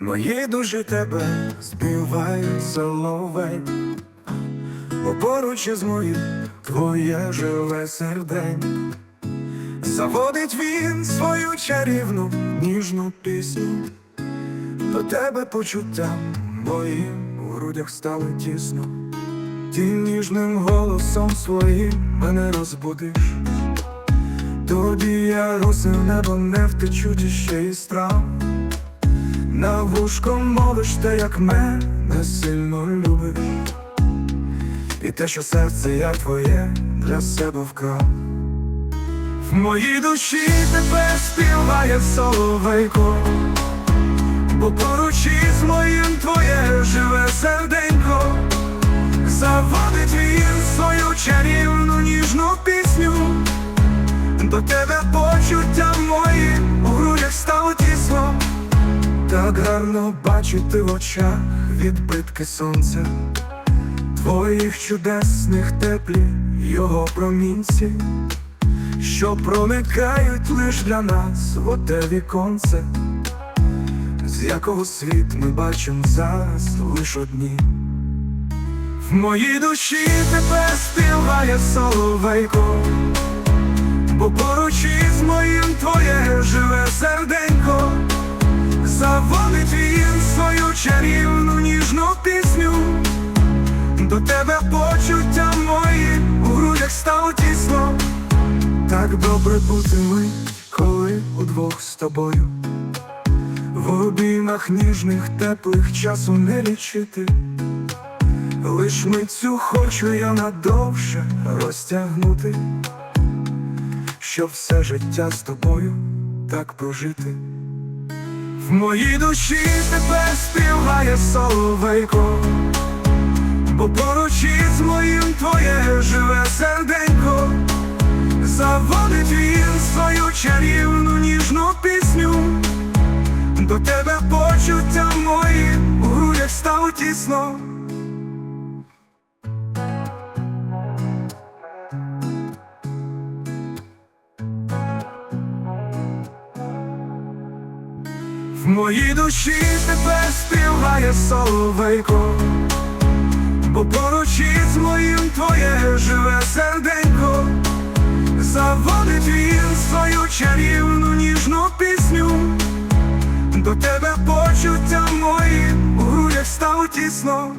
Мої душі тебе співають соловей, бо поруч із моїм твоє живе сердень. Заводить він свою чарівну ніжну пісню, до тебе почуття моїм у грудях стало тісно, Ти ніжним голосом своїм мене розбудиш. Тоді я русив небо не втечу ті ще і страх. На вушко мовиш те, як мене сильно любиш, і те, що серце я твоє для себе вкрав. В моїй душі тебе співає соловейко, бо поруч із моїм твоє живе серденько, заводить він свою чарівну ніжну пісню, до тебе гарно бачити в очах відбитки сонця, Твоїх чудесних теплі його промінці, що проникають лиш для нас в оте віконце, з якого світ ми бачимо зараз лиш одні. В моїй душі тебе співає соловейко, бо поруч із моїм твоє Так добре бути ми, коли удвох з тобою, в обіймах ніжних, теплих часу не лічити. Лиш митцю хочу я надовше розтягнути, щоб все життя з тобою так прожити. В моїй душі тебе співає соловейко, бо поруч із моїм твоє заводить він свою чарівну ніжну пісню, до тебе почуття мої у грудях стало тісно. В моїй душі тебе співає соловейко, бо поруч із моїм твоє живе серденько, відвів свою чарівну ніжну пісню, до тебе почуття мої, у грудях став тісно.